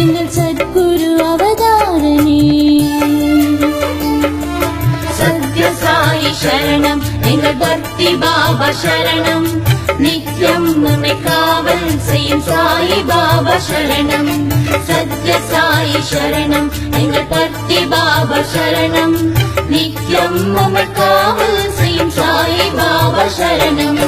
எங்கள் சத்குரு அவதாரணி சத்ய சாயி சரணம் எங்கள் பக்தி பாபா சரணம் நித்யம் நம்மை காவல் செய்யும் சாயி பாபா சரணம் சத்ய சாயி சரணம் எங்கள் பக்தி பாபா சரணம் நித்யம் நம்மை காவல் செய்யும் சாயி பாபா சரணம்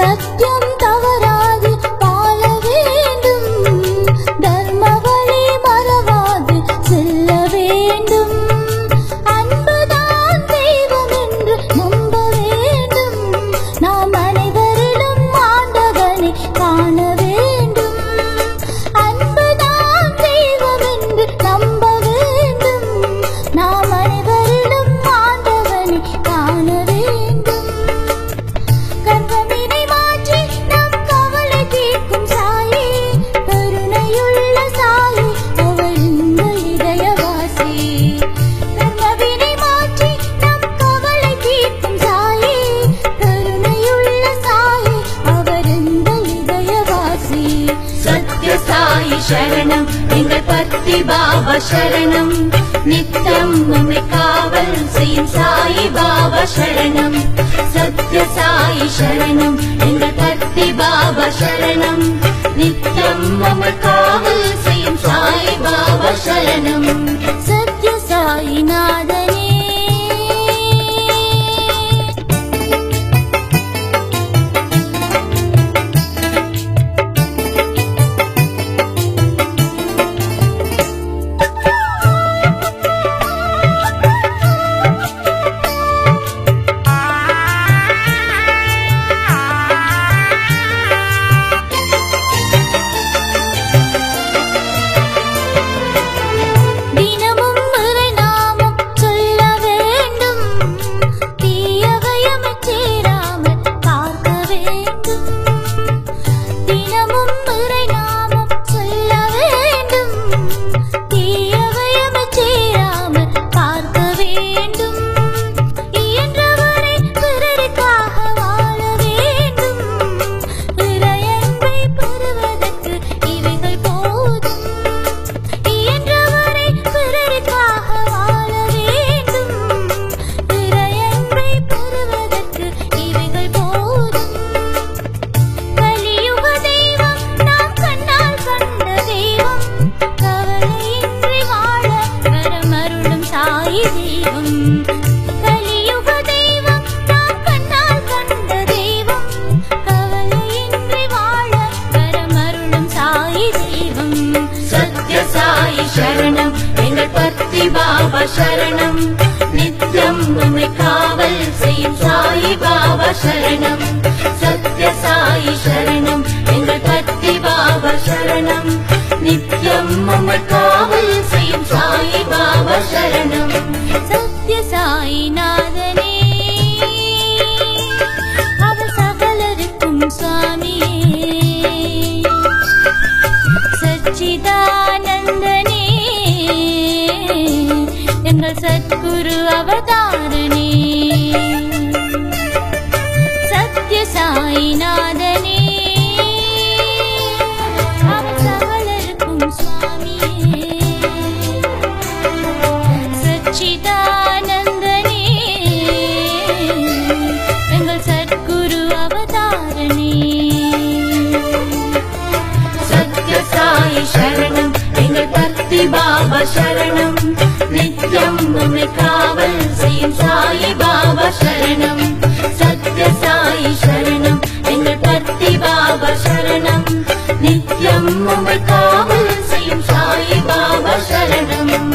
सत्य சரணம். எங்கள் பக்தி பாபா சரணம். நித்தம் உன்னை காவல் செய்யும் சாயி பாபா சரணம். சத்ய சாயி சரணம். எங்கள் பக்தி பாபா சரணம். நித்தம் உன்னை காவல் செய்யும் சாயி பாபா சரணம். பாபா சரணம் நித்தம் உன்னை காவல் செய்யும் சாயி பாபா சரணம் சாயிநாதனே அவர் சுவாமியே. சச்சிதானந்தனே. எங்கள் சத்குரு அவதாரணே. சத்ய சாயி சரணம் எங்கள் பக்தி பாபா சரணம் நித்யம் காவல் செய்யும் சாயி பாபா சரணம். சரணம். எங்கள் பத்தி பாபா சரணம். நித்யம் உமை காவல் செய்யும் சாயி பாபா சரணம்.